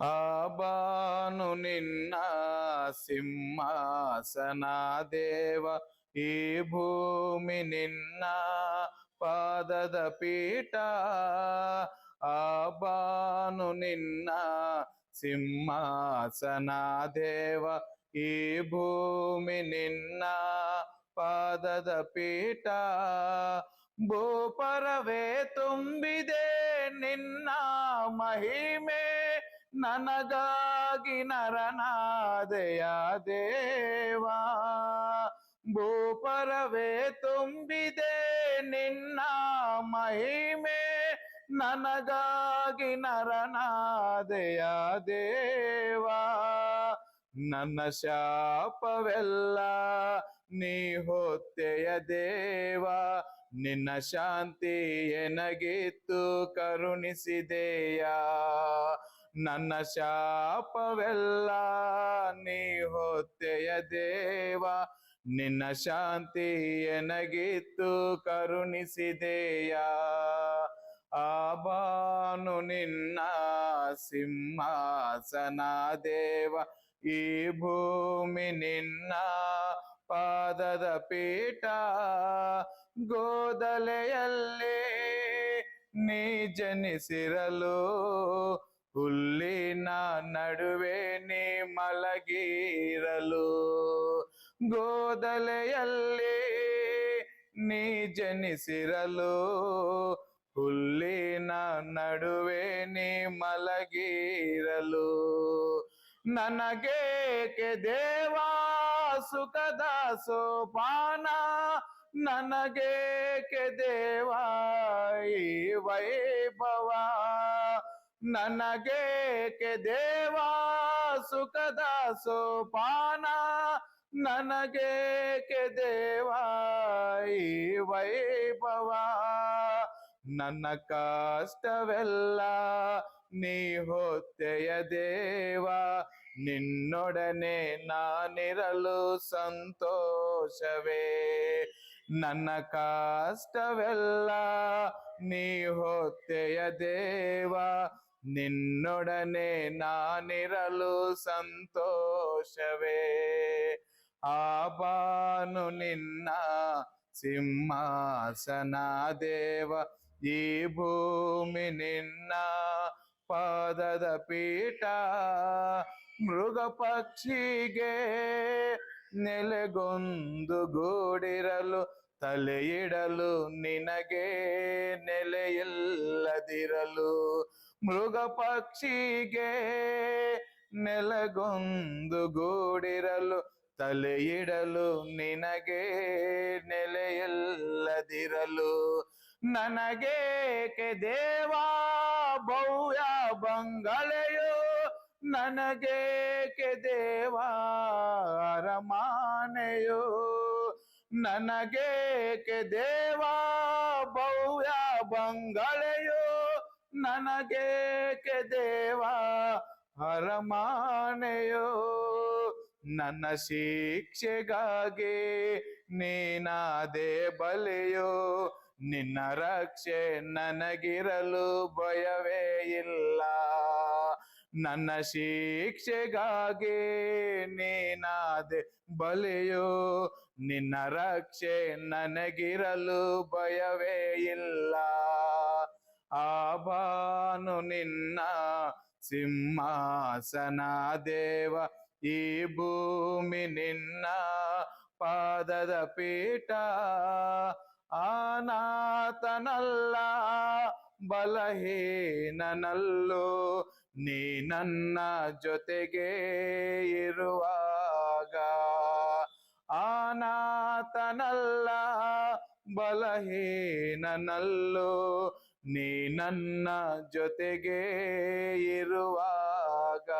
ಆಬಾನು ನಿನ್ನ ಸಿಂಹಾಸನ ದೇವ ಈ ಭೂಮಿ ನಿನ್ನ ಪಾದದ ಪೀಠ ಆಬಾನು ನಿನ್ನ ಸಿಂಹಾಸನ ದೇವ ಈ ಭೂಮಿ ನಿನ್ನ ಪಾದದ ಪೀಠ ಭೂಪರವೇ ತುಂಬಿದೆ ನಿನ್ನ ಮಹಿಮೆ ನನಗಾಗಿ ನರನಾದೆಯ ದೇವಾ, ಭೂಪರವೇ ತುಂಬಿದೆ ನಿನ್ನ ಮಹಿಮೆ, ನನಗಾಗಿ ನರನಾದೆಯ ದೇವಾ. ನನ್ನ ಶಾಪವೆಲ್ಲ ನೀ ಹೊತ್ತೆಯ ದೇವಾ, ನಿನ್ನ ಶಾಂತಿ ಎನಗಿತ್ತು ಕರುಣಿಸಿದೆಯಾ. ನನ್ನ ಶಾಪವೆಲ್ಲ ನೀ ಹೊತ್ತೆಯ ದೇವ. ನಿನ್ನ ಶಾಂತಿ ಎನಗಿತ್ತು ಕರುಣಿಸಿದೆಯಾ. ಆಬಾನು ನಿನ್ನ ಸಿಂಹಾಸನ ದೇವ. ಈ ಭೂಮಿ ನಿನ್ನ ಪಾದದ ಪೀಠ. ಗೋದಲೆಯಲ್ಲಿ ನೀ ಜನಿಸಿರಲು ಹುಲ್ಲಿನ ನಡುವೆ ನೀ ಮಲಗಿರಲು ಗೋದಲೆಯಲ್ಲಿ ನೀ ಜನಿಸಿರಲು ಹುಲ್ಲಿನ ನಡುವೆ ನೀ ಮಲಗಿರಲು ನನಗೇಕೆ ದೇವಾ ಸುಖದ ಸೋಪಾನ? ನನಗೇಕೆ ದೇವಾ ಈ ವೈಭವ? ನನಗೇಕೆ ದೇವಾ ಸುಖದ ಸೋಪಾನ? ನನಗೇಕೆ ದೇವಾ ಈ ವೈಭವ? ನನ್ನ ಕಷ್ಟವೆಲ್ಲ ನೀ ಹೊತ್ತೆಯ ದೇವ, ನಿನ್ನೊಡನೆ ನಾನಿರಲು ಸಂತೋಷವೇ? ನನ್ನ ಕಷ್ಟವೆಲ್ಲ ನೀ ಹೊತ್ತೆಯ ದೇವ ನಿನ್ನೊಡನೆ ನಾನಿರಲು ಸಂತೋಷವೇ? ಆಬಾನು ನಿನ್ನ ಸಿಂಹಾಸನ ದೇವ, ಈ ಭೂಮಿ ನಿನ್ನ ಪಾದದ ಪೀಠ. ಮೃಗ ಪಕ್ಷಿಗೆ ನೆಲೆಗೊಂದು ಗೂಡಿರಲು, ತಲೆಯಿಡಲು ನಿನಗೆ ನೆಲೆಯಿಲ್ಲದಿರಲು. ಮೃಗ ಪಕ್ಷಿಗೆ ನೆಲಗೊಂದು ಗೂಡಿರಲು ತಲೆಯಿಡಲು ನಿನಗೆ ನೆಲೆಯಲ್ಲದಿರಲು. ನನಗೇಕೆ ದೇವಾ, ಭವ್ಯ ಬಂಗಳೆಯೋ ನನಗೇಕೆ ದೇವಾ, ಅರಮಾನೆಯೋ? ನನಗೇಕೆ ದೇವಾ, ಭವ್ಯ ಬಂಗಳೆಯೋ ನನಗೇಕೆ ದೇವಾ? ಅರಮಾನೆಯೋ, ನನ್ನ ಶಿಕ್ಷೆಗಾಗಿ ನೀನಾದೆ ಬಲೆಯೋ, ನಿನ್ನ ರಕ್ಷೆ ನನಗಿರಲು ಭಯವೇ ಇಲ್ಲ. ನನ್ನ ಶಿಕ್ಷೆಗಾಗಿ ನೀನಾದೆ ಬಲೆಯೋ, ನಿನ್ನ ರಕ್ಷೆ ನನಗಿರಲು ಭಯವೇ ಇಲ್ಲ. ಆಬಾನು ನಿನ್ನ ಸಿಂಹಾಸನ ದೇವ, ಈ ಭೂಮಿ ನಿನ್ನ ಪಾದದ ಪೀಠ. ಆನಾತನಲ್ಲ ಬಲಹೀನನಲ್ಲೋ ನೀ ನನ್ನ ಜೊತೆಗೆ ಇರುವಾಗ. ಆನಾತನಲ್ಲ ಬಲಹೀನನಲ್ಲೋ ನೀ ನನ್ನ ಜೊತೆಗೆ ಇರುವಾಗ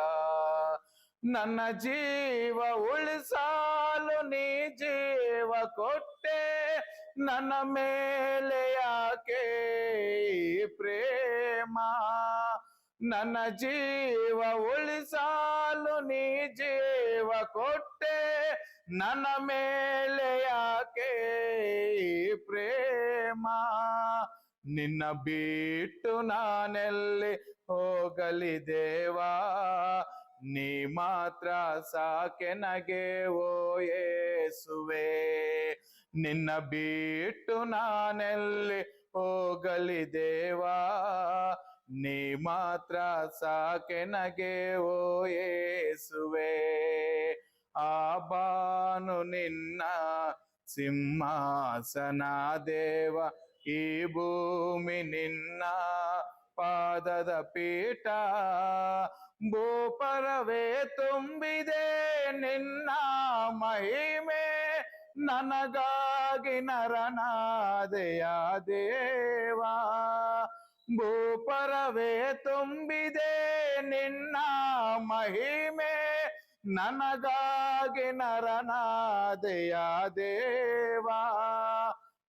ನನ್ನ ಜೀವ ಉಳಿಸಲು ನೀ ಜೀವ ಕೊಟ್ಟೆ, ನನ್ನ ಮೇಲೆ ಯಾಕೆ ಪ್ರೇಮ? ನನ್ನ ಜೀವ ಉಳಿಸಲು ನೀ ಜೀವ ಕೊಟ್ಟೆ, ನನ್ನ ಮೇಲೆ ಯಾಕೆ ಪ್ರೇಮ? ನಿನ್ನ ಬಿಟ್ಟು ನಾನೆಲ್ಲಿ ಹೋಗಲಿ ದೇವಾ? ನೀ ಮಾತ್ರ ಸಾಕೆನಗೆ ಓ ಯೇಸುವೆ. ನಿನ್ನ ಬಿಟ್ಟು ನಾನೆಲ್ಲಿ ಹೋಗಲಿ ದೇವಾ? ನೀ ಮಾತ್ರ ಸಾಕೆನಗೆ ಓ ಯೇಸುವೆ. ಆ ಬಾನು ನಿನ್ನ ಸಿಂಹಾಸನ ದೇವ. ಈ ಭೂಮಿ ನಿನ್ನ ಪಾದದ ಪೀಠ, ಭೂಪರವೇ ತುಂಬಿದೆ ನಿನ್ನ ಮಹಿಮೆ, ನನಗಾಗಿ ನರನಾದೆಯ ದೇವಾ. ಭೂಪರವೇ ತುಂಬಿದೆ ನಿನ್ನ ಮಹಿಮೆ, ನನಗಾಗಿ ನರನಾದೆಯ ದೇವಾ.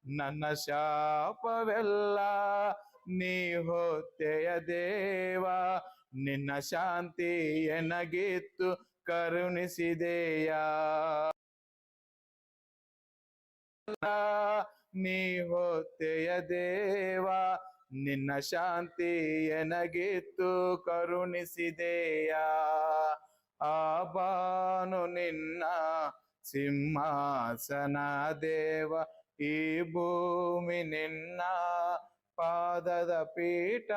ನನ್ನ ಶಾಪವೆಲ್ಲ ನೀ ಹೊತ್ತೆಯ ದೇವ. ನಿನ್ನ ಶಾಂತಿ ಎನಗಿತ್ತು ಕರುಣಿಸಿದೆಯ. ನೀ ಹೊತ್ತೆಯ ದೇವ. ನಿನ್ನ ಶಾಂತಿ ಎನಗಿತ್ತು ಕರುಣಿಸಿದೆಯ. ಆ ಬಾನು ನಿನ್ನ ಸಿಂಹಾಸನ ದೇವ. ಈ ಭೂಮಿ ನಿನ್ನ ಪಾದದ ಪೀಠ